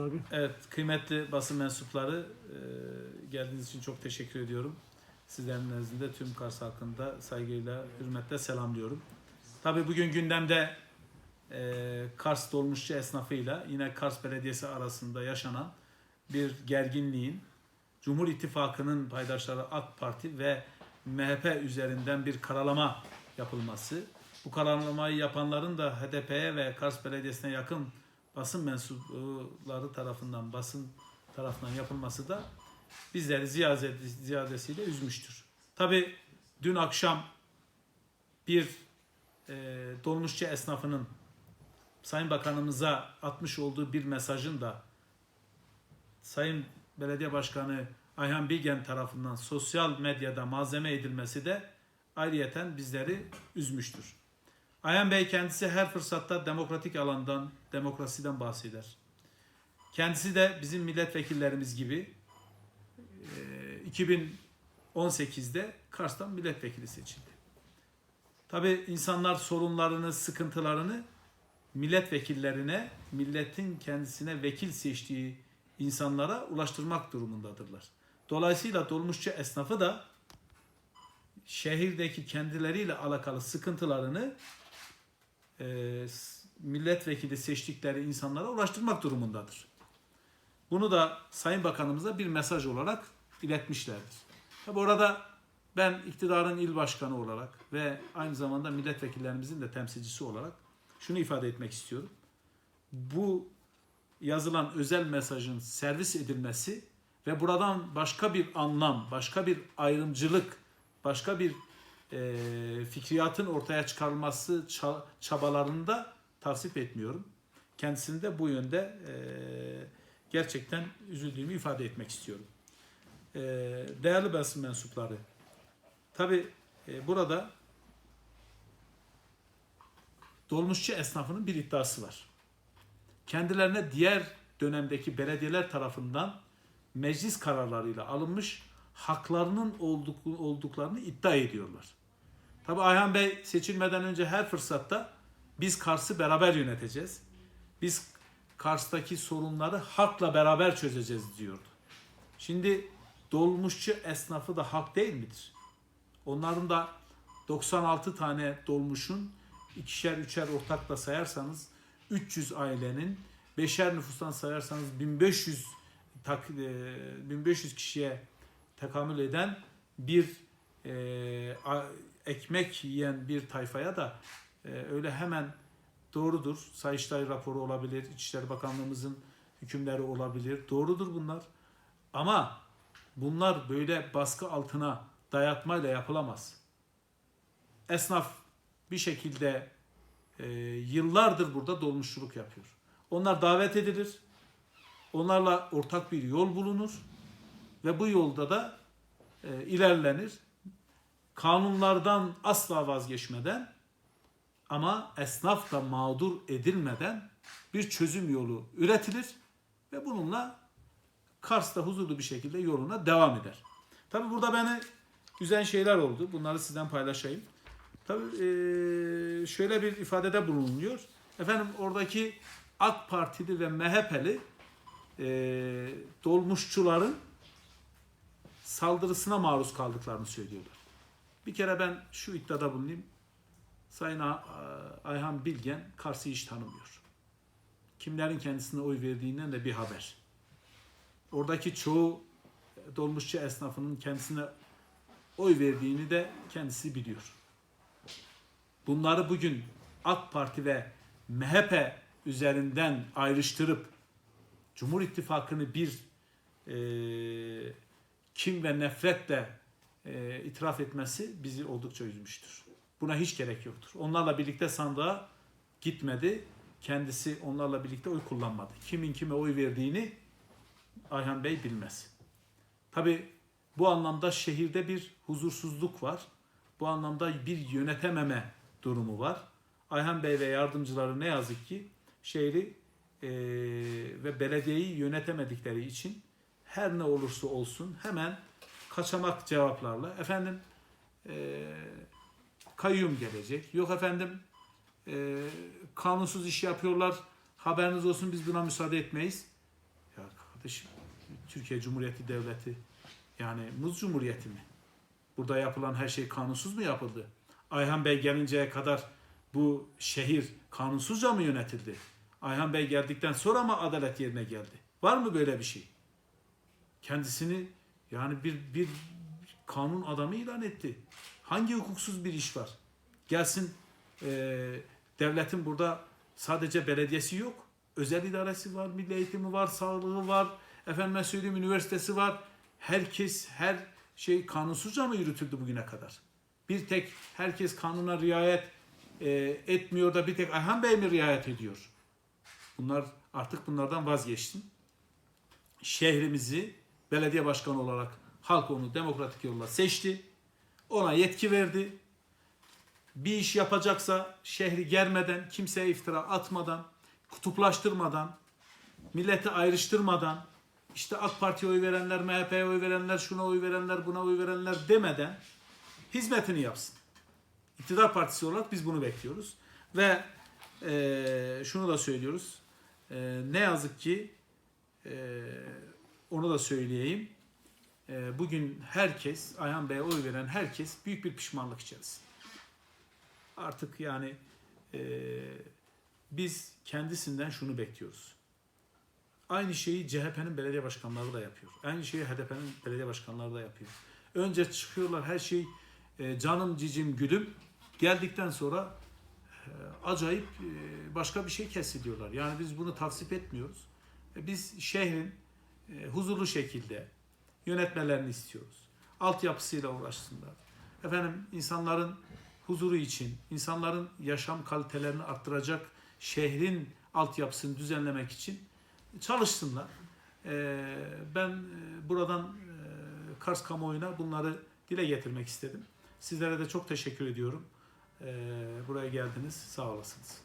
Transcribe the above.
abi. Evet, kıymetli basın mensupları e, geldiğiniz için çok teşekkür ediyorum. Sizlerin nezdinde tüm Kars halkında saygıyla, hürmetle selamlıyorum. Tabii bugün gündemde e, Kars dolmuşçu esnafıyla yine Kars Belediyesi arasında yaşanan bir gerginliğin Cumhur İttifakı'nın paydaşları AK Parti ve MHP üzerinden bir karalama yapılması. Bu karalamayı yapanların da HDP'ye ve Kars Belediyesi'ne yakın basın mensupları tarafından, basın tarafından yapılması da bizleri ziyade, ziyadesiyle üzmüştür. Tabi dün akşam bir e, dolmuşçu esnafının Sayın Bakanımıza atmış olduğu bir mesajın da Sayın Belediye Başkanı Ayhan Bilgen tarafından sosyal medyada malzeme edilmesi de ayrıyeten bizleri üzmüştür. Ayhan Bey kendisi her fırsatta demokratik alandan, demokrasiden bahseder. Kendisi de bizim milletvekillerimiz gibi e, 2018'de Kars'tan milletvekili seçildi. Tabi insanlar sorunlarını, sıkıntılarını milletvekillerine, milletin kendisine vekil seçtiği insanlara ulaştırmak durumundadırlar. Dolayısıyla dolmuşçu esnafı da şehirdeki kendileriyle alakalı sıkıntılarını e, milletvekili seçtikleri insanlara ulaştırmak durumundadır. Bunu da Sayın Bakanımıza bir mesaj olarak iletmişlerdir. Tabi orada ben iktidarın il başkanı olarak ve aynı zamanda milletvekillerimizin de temsilcisi olarak şunu ifade etmek istiyorum. Bu yazılan özel mesajın servis edilmesi ve buradan başka bir anlam, başka bir ayrımcılık, başka bir e, fikriyatın ortaya çıkarılması çabalarını da tavsip etmiyorum. Kendisini de bu yönde e, gerçekten üzüldüğümü ifade etmek istiyorum. E, değerli basın mensupları, tabi e, burada dolmuşçu esnafının bir iddiası var. Kendilerine diğer dönemdeki belediyeler tarafından meclis kararlarıyla alınmış haklarının olduk, olduklarını iddia ediyorlar. Tabi Ayhan Bey seçilmeden önce her fırsatta biz Kars'ı beraber yöneteceğiz. Biz Kars'taki sorunları halkla beraber çözeceğiz diyordu. Şimdi dolmuşçu esnafı da halk değil midir? Onların da 96 tane dolmuşun ikişer üçer ortakla sayarsanız 300 ailenin beşer nüfustan sayarsanız 1500 tak, 1500 kişiye tekamül eden bir e, ekmek yiyen bir tayfaya da e, öyle hemen doğrudur. Sayıştay raporu olabilir, İçişleri Bakanlığımızın hükümleri olabilir. Doğrudur bunlar. Ama bunlar böyle baskı altına dayatmayla yapılamaz. Esnaf bir şekilde e, yıllardır burada dolmuşçuluk yapıyor. Onlar davet edilir. Onlarla ortak bir yol bulunur ve bu yolda da e, ilerlenir. Kanunlardan asla vazgeçmeden ama esnaf da mağdur edilmeden bir çözüm yolu üretilir ve bununla Kars'ta huzurlu bir şekilde yoluna devam eder. Tabi burada beni güzel şeyler oldu. Bunları sizden paylaşayım. Tabi e, şöyle bir ifadede bulunuyor. Efendim oradaki AK Partili ve MHP'li e, dolmuşçuların saldırısına maruz kaldıklarını söylüyorlar. Bir kere ben şu iddiada bulunayım. Sayın Ayhan Bilgen Kars'ı hiç tanımıyor. Kimlerin kendisine oy verdiğinden de bir haber. Oradaki çoğu dolmuşçu esnafının kendisine oy verdiğini de kendisi biliyor. Bunları bugün AK Parti ve MHP üzerinden ayrıştırıp Cumhur İttifakı'nı bir e, kim ve nefretle e, itiraf etmesi bizi oldukça üzmüştür. Buna hiç gerek yoktur. Onlarla birlikte sandığa gitmedi. Kendisi onlarla birlikte oy kullanmadı. Kimin kime oy verdiğini Ayhan Bey bilmez. Tabi bu anlamda şehirde bir huzursuzluk var. Bu anlamda bir yönetememe durumu var. Ayhan Bey ve yardımcıları ne yazık ki şehri e, ve belediyeyi yönetemedikleri için her ne olursa olsun hemen kaçamak cevaplarla efendim e, kayyum gelecek. Yok efendim e, kanunsuz iş yapıyorlar haberiniz olsun biz buna müsaade etmeyiz. kardeşim. Türkiye Cumhuriyeti Devleti yani Muz Cumhuriyeti mi? Burada yapılan her şey kanunsuz mu yapıldı? Ayhan Bey gelinceye kadar bu şehir kanunsuzca mı yönetildi? Ayhan Bey geldikten sonra mı adalet yerine geldi? Var mı böyle bir şey? Kendisini yani bir bir kanun adamı ilan etti. Hangi hukuksuz bir iş var? Gelsin eee, devletin burada sadece belediyesi yok. Özel idaresi var, milli eğitimi var, sağlığı var, efendime söyleyeyim üniversitesi var. Herkes her şey kanunsuzca mı yürütüldü bugüne kadar? Bir tek herkes kanuna riayet e, etmiyor da bir tek Ayhan Bey mi riayet ediyor? Bunlar artık bunlardan vazgeçtim. Şehrimizi belediye başkanı olarak halk onu demokratik yolla seçti. Ona yetki verdi. Bir iş yapacaksa şehri germeden, kimseye iftira atmadan, kutuplaştırmadan, milleti ayrıştırmadan, işte AK Parti'ye oy verenler, MHP'ye oy verenler, şuna oy verenler, buna oy verenler demeden hizmetini yapsın. İktidar partisi olarak biz bunu bekliyoruz. Ve eee, şunu da söylüyoruz. Eee, ne yazık ki eee, onu da söyleyeyim. Eee, bugün herkes, Ayhan Bey'e oy veren herkes büyük bir pişmanlık içerisinde. Artık yani eee, biz kendisinden şunu bekliyoruz. Aynı şeyi CHP'nin belediye başkanları da yapıyor. Aynı şeyi HDP'nin belediye başkanları da yapıyor. Önce çıkıyorlar her şey e, canım cicim gülüm geldikten sonra e, acayip e, başka bir şey kestediyorlar. Yani biz bunu tasvip etmiyoruz. E, biz şehrin e, huzurlu şekilde yönetmelerini istiyoruz. Altyapısıyla uğraşsınlar. Efendim insanların huzuru için, insanların yaşam kalitelerini arttıracak şehrin altyapısını düzenlemek için çalışsınlar. Ee, ben e, buradan e, Kars kamuoyuna bunları dile getirmek istedim. Sizlere de çok teşekkür ediyorum. Buraya geldiniz. Sağ olasınız.